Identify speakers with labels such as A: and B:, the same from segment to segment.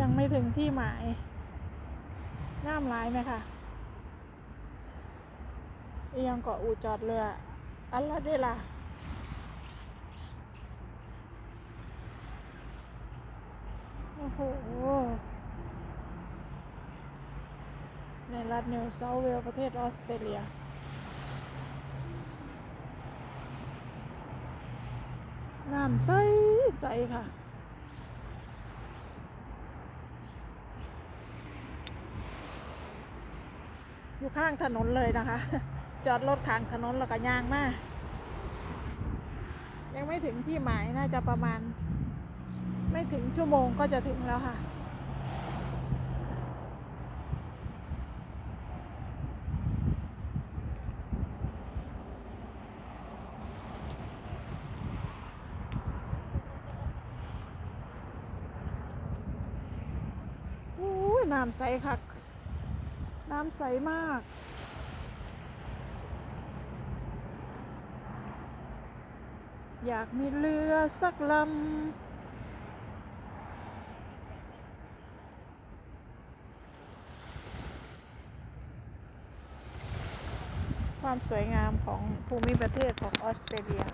A: ยังไม่ถึงที่หมายน้ำหลายไหมคะยังเกาะอูจอดเรือ อันละด้ล่ะโอ้โห ในรัฐนิวเซาเวลส์ประเทศออสเตรเลียน้ำใส ใสค่ะ อยู่ข้างถนนเลยนะคะ จอดรถข้างถนนแล้วก็ย่างมาก ยังไม่ถึงที่หมายน่าจะประมาณ ไม่ถึงชั่วโมงก็จะถึงแล้วค่ะโอ้น้ำใสคัก น้ำใสมาก อยากมีเรือสักลำความสวยงามของภูมิประเทศของออสเตรเลีย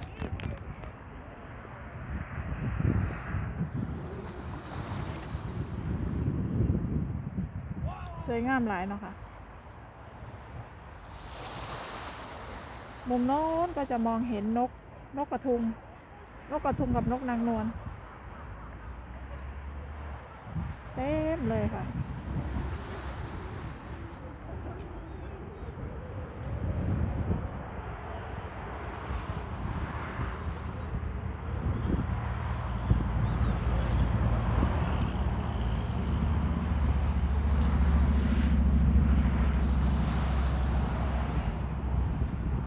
A: สวยงามหลายเนาะค่ะ มุมโน้นก็จะมองเห็นนกนกกระทุง นกกระทุงกับนกนางนวลเต็มเลยค่ะ